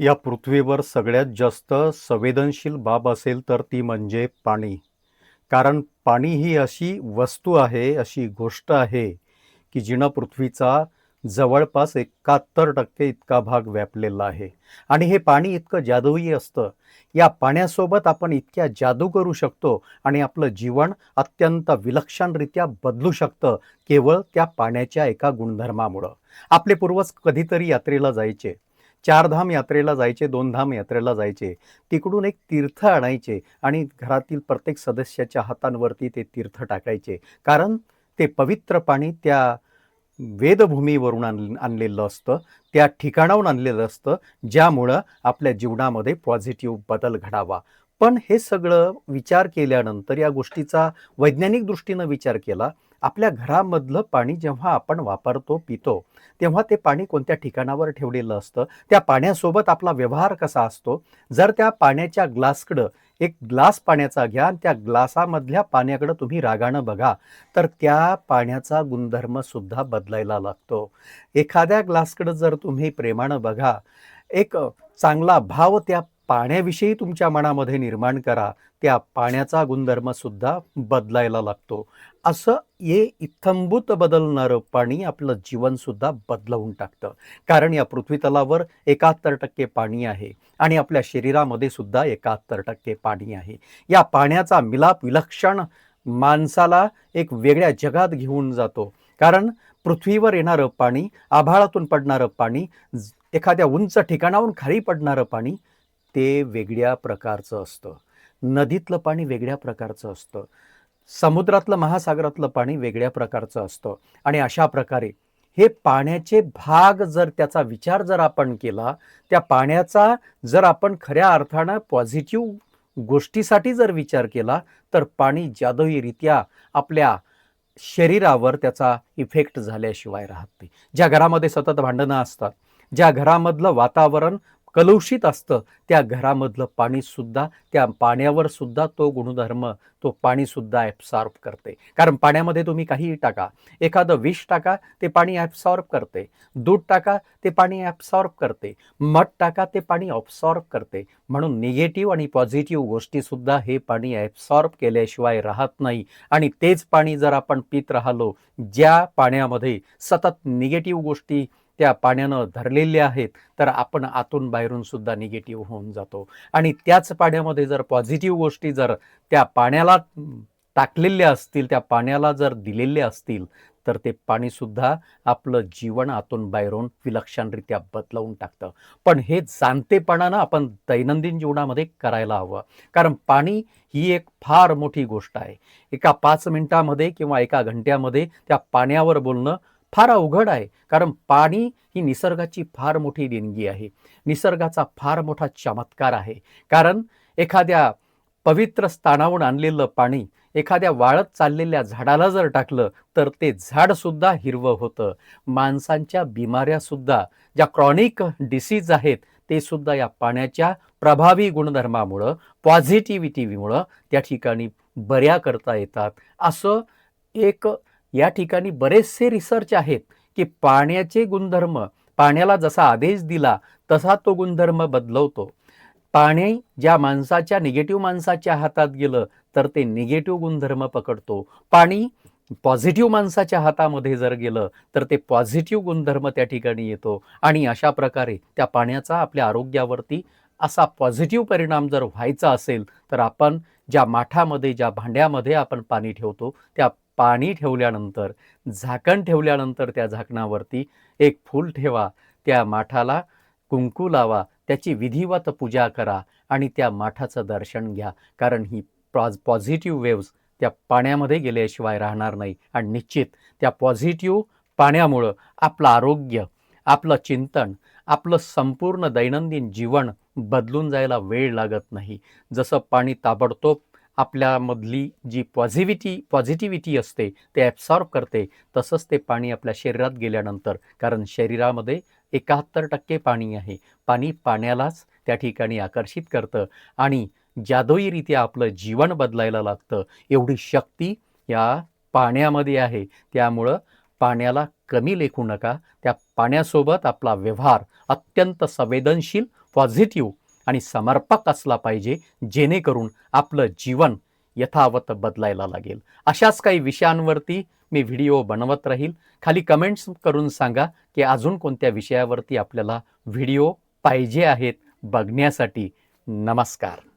या पृथ्वीवर सगळ्यात जास्त संवेदनशील बाब असेल तर ती म्हणजे पाणी. कारण पाणी ही अशी वस्तू आहे अशी गोष्ट आहे की जिनं पृथ्वीचा जवळपास एकाहत्तर टक्के इतका भाग व्यापलेला आहे. आणि हे पाणी इतकं जादूही असतं. या पाण्यासोबत आपण इतक्या जादू करू शकतो आणि आपलं जीवन अत्यंत विलक्षणरित्या बदलू शकतं केवळ त्या पाण्याच्या एका गुणधर्मामुळं. आपले पूर्वज कधीतरी यात्रेला जायचे. चारधाम यात्रेला जायचे दोन धाम यात्रेला जायचे. तिकडून एक तीर्थ आणायचे आणि घरातील प्रत्येक सदस्याच्या हातांवरती ते तीर्थ टाकायचे. कारण ते पवित्र पाणी त्या वेदभूमीवरून आण आणलेलं असतं त्या ठिकाणाहून आणलेलं असतं ज्यामुळं आपल्या जीवनामध्ये पॉझिटिव्ह बदल घडावा. पण हे सगळं विचार केल्यानंतर या गोष्टीचा वैज्ञानिक दृष्टीनं विचार केला आपल्या घरामधलं पाणी जेव्हा आपण वापरतो पितो तेव्हा ते पाणी कोणत्या ठिकाणावर ठेवलेलं असतं? त्या पाण्यासोबत आपला व्यवहार कसा असतो? जर त्या पाण्याच्या ग्लासकडं एक ग्लास पाण्याचा घ्या आणि त्या ग्लासामधल्या पाण्याकडं तुम्ही रागानं बघा तर त्या पाण्याचा गुणधर्मसुद्धा बदलायला लागतो. एखाद्या ग्लासकडं जर तुम्ही प्रेमानं बघा एक चांगला भाव त्या पाण्याविषयी तुमच्या मनामध्ये निर्माण करा. त्या पाण्याचा गुणधर्मसुद्धा बदलायला लागतो. असं ये इत्थंभूत बदलणारं पाणी आपलं जीवनसुद्धा बदलवून टाकतं. कारण या पृथ्वीतलावर एकाहत्तर टक्के पाणी आहे आणि आपल्या शरीरामध्ये सुद्धा एकाहत्तर टक्के पाणी आहे. या पाण्याचा मिलाप विलक्षण माणसाला एक वेगळ्या जगात घेऊन जातो. कारण पृथ्वीवर येणारं पाणी आभाळातून पडणारं पाणी एखाद्या उंच ठिकाणाहून खाली पडणारं पाणी ते वेगळ्या प्रकारचं असतं. नदीतलं पाणी वेगळ्या प्रकारचं असतं. समुद्रातलं महासागरातलं पाणी वेगळ्या प्रकारचं असतं. आणि अशा प्रकारे हे पाण्याचे भाग जर त्याचा विचार जर आपण केला त्या पाण्याचा जर आपण खऱ्या अर्थानं पॉझिटिव्ह गोष्टीसाठी जर विचार केला तर पाणी जादुईरित्या आपल्या शरीरावर त्याचा इफेक्ट झाल्याशिवाय राहत नाही. ज्या घरामध्ये सतत भांडणं असतात ज्या घरामधलं वातावरण कलुषित असतं. त्या घरामधलं पाणीसुद्धा त्या पाण्यावर सुद्धा तो गुणधर्म तो पाणीसुद्धा ॲब्सॉर्ब करते. कारण पाण्यामध्ये तुम्ही काहीही टाका. एखादं विष टाका ते पाणी ॲब्सॉर्ब करते. दूध टाका ते पाणी ॲब्सॉर्ब करते. मध टाका ते पाणी ऑब्सॉर्ब करते. म्हणून निगेटिव्ह आणि पॉझिटिव्ह गोष्टीसुद्धा हे पाणी ॲब्सॉर्ब केल्याशिवाय राहत नाही. आणि तेच पाणी जर आपण पित राहिलो ज्या पाण्यामध्ये सतत निगेटिव्ह गोष्टी त्या पाण्यानं धरलेल्या आहेत तर आपण आतून बाहेरून सुद्धा निगेटिव्ह होऊन जातो. आणि त्याच पाण्यामध्ये जर पॉझिटिव्ह गोष्टी जर त्या पाण्याला टाकलेल्या असतील त्या पाण्याला जर दिलेल्या असतील तर ते पाणीसुद्धा आपलं जीवन आतून बाहेरून विलक्षणरित्या बदलवून टाकतं. पण हे जाणतेपणानं आपण दैनंदिन जीवनामध्ये करायला हवं. कारण पाणी ही एक फार मोठी गोष्ट आहे. एका पाच मिनिटामध्ये किंवा एका घंट्यामध्ये त्या पाण्यावर बोलणं फार अवघड आहे. कारण पाणी ही निसर्गाची फार मोठी देणगी आहे. निसर्गाचा फार मोठा चमत्कार आहे. कारण एखाद्या पवित्र स्थानावरून आणलेलं पाणी एखाद्या वाळत चाललेल्या झाडाला जर टाकलं तर ते झाडसुद्धा हिरवं होतं. माणसांच्या बिमाऱ्यासुद्धा ज्या क्रॉनिक डिसीज आहेत ते सुद्धा या पाण्याच्या प्रभावी गुणधर्मामुळं पॉझिटिव्हिटीमुळं त्या ठिकाणी बऱ्या करता येतात. असं एक या ठिकाणी बरेचसे रिसर्च आहेत की पाण्याचे गुणधर्म पाण्याला जसा आदेश दिला तसा तो गुणधर्म बदलवतो. पाणी ज्या माणसाच्या निगेटिव्ह माणसाच्या हातात गेलं तर ते निगेटिव्ह गुणधर्म पकडतो. पाणी पॉझिटिव्ह माणसाच्या हातामध्ये जर गेलं तर ते पॉझिटिव्ह गुणधर्म त्या ठिकाणी येतो. आणि अशा प्रकारे त्या पाण्याचा आपल्या आरोग्यावरती असा पॉझिटिव्ह परिणाम जर व्हायचा असेल तर आपण ज्या माठामध्ये ज्या भांड्यामध्ये आपण पाणी ठेवतो त्या पाणी ठेवल्यानंतर झाकण ठेवल्यानंतर त्या झाकणावरती एक फूल ठेवा. त्या माठाला कुंकू लावा. त्याची विधिवत पूजा करा आणि त्या माठाचं दर्शन घ्या. कारण ही पॉज पॉझिटिव्ह वेव्ज त्या पाण्यामध्ये गेल्याशिवाय राहणार नाही. आणि निश्चित त्या पॉझिटिव्ह पाण्यामुळं आपलं आरोग्य आपलं चिंतन आपलं संपूर्ण दैनंदिन जीवन बदलून जायला वेळ लागत नाही. जसं पाणी ताबडतोब आपल्यामधली जी पॉझिव्हिटी पॉझिटिव्हिटी असते ते ॲब्सॉर्ब करते तसंच ते पाणी आपल्या शरीरात गेल्यानंतर कारण शरीरामध्ये एकाहत्तर टक्के पाणी आहे. पाणी पाण्यालाच त्या ठिकाणी आकर्षित करतं आणि जादोईरित्या आपलं जीवन बदलायला लागतं. एवढी शक्ती या पाण्यामध्ये आहे. त्यामुळं पाण्याला कमी लेखू नका. त्या पाण्यासोबत आपला व्यवहार अत्यंत संवेदनशील पॉझिटिव्ह आणि समर्पक असला पाहिजे जेणेकरून आपलं जीवन यथावत बदलायला लागेल. अशाच काही विषयांवरती मी व्हिडिओ बनवत राहील. खाली कमेंट्स करून सांगा की अजून कोणत्या विषयावरती आपल्याला व्हिडिओ पाहिजे आहेत बघण्यासाठी. नमस्कार.